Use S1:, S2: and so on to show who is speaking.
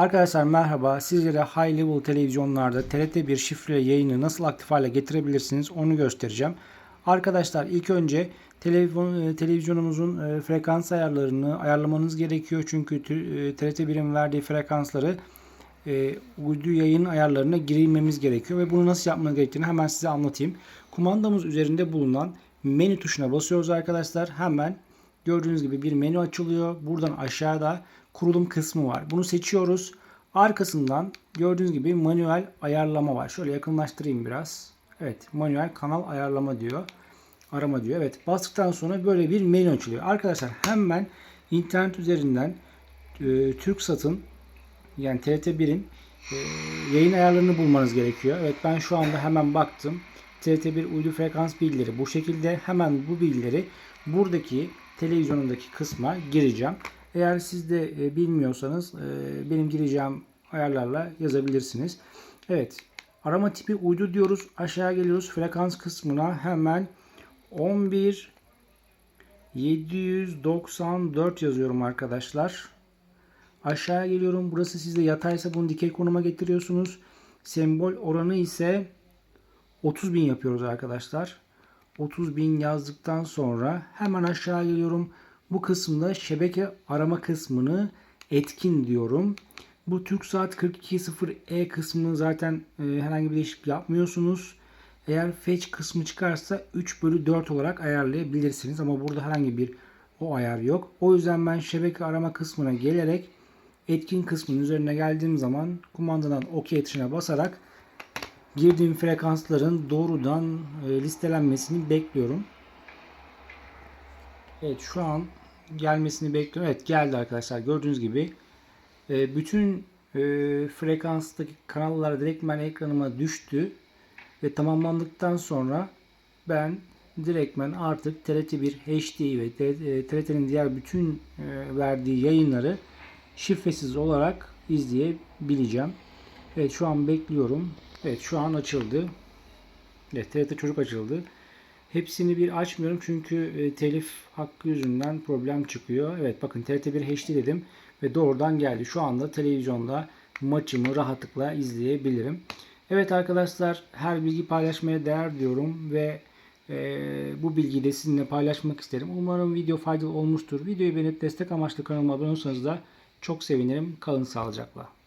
S1: Arkadaşlar merhaba. Sizlere High Level televizyonlarda TRT1 şifre yayını nasıl aktif hale getirebilirsiniz onu göstereceğim. Arkadaşlar ilk önce televizyon, e, televizyonumuzun e, frekans ayarlarını ayarlamanız gerekiyor. Çünkü tü- e, TRT1'in verdiği frekansları uydu yayın ayarlarına girilmemiz gerekiyor ve bunu nasıl yapmanız gerektiğini hemen size anlatayım. Kumandamız üzerinde bulunan menü tuşuna basıyoruz arkadaşlar. Hemen gördüğünüz gibi bir menü açılıyor. Buradan aşağıda kurulum kısmı var. Bunu seçiyoruz. Arkasından gördüğünüz gibi manuel ayarlama var. Şöyle yakınlaştırayım biraz. Evet, manuel kanal ayarlama diyor. Arama diyor. Evet, bastıktan sonra böyle bir menü açılıyor. Arkadaşlar hemen internet üzerinden e, TürkSat'ın yani TRT1'in e, yayın ayarlarını bulmanız gerekiyor. Evet ben şu anda hemen baktım. TRT1 uydu frekans bilgileri bu şekilde. Hemen bu bilgileri buradaki televizyonundaki kısma gireceğim. Eğer siz de e, bilmiyorsanız e, benim gireceğim ayarlarla yazabilirsiniz. Evet arama tipi uydu diyoruz. Aşağı geliyoruz frekans kısmına hemen 11 794 yazıyorum arkadaşlar. Aşağıya geliyorum. Burası sizde yataysa bunu dikey konuma getiriyorsunuz. Sembol oranı ise 30 bin yapıyoruz arkadaşlar. 30 bin yazdıktan sonra hemen aşağı geliyorum. Bu kısımda şebeke arama kısmını etkin diyorum. Bu TürkSat 420E kısmını zaten e, herhangi bir değişiklik yapmıyorsunuz. Eğer fetch kısmı çıkarsa 3 bölü 4 olarak ayarlayabilirsiniz. Ama burada herhangi bir o ayar yok. O yüzden ben şebeke arama kısmına gelerek etkin kısmının üzerine geldiğim zaman kumandadan OK tuşuna basarak girdiğim frekansların doğrudan e, listelenmesini bekliyorum. Evet şu an gelmesini bekliyorum. Evet geldi arkadaşlar. Gördüğünüz gibi e, bütün e, frekanstaki kanallar direktmen ekranıma düştü ve tamamlandıktan sonra ben direktmen artık TRT1 HD ve TRT'nin diğer bütün e, verdiği yayınları şifresiz olarak izleyebileceğim. Evet şu an bekliyorum. Evet şu an açıldı. Evet TRT çocuk açıldı. Hepsini bir açmıyorum çünkü e, telif hakkı yüzünden problem çıkıyor. Evet bakın TRT1 HD dedim ve doğrudan geldi. Şu anda televizyonda maçımı rahatlıkla izleyebilirim. Evet arkadaşlar her bilgi paylaşmaya değer diyorum ve e, bu bilgiyi de sizinle paylaşmak isterim. Umarım video faydalı olmuştur. Videoyu beğenip destek amaçlı kanalıma abone olursanız da çok sevinirim. Kalın sağlıcakla.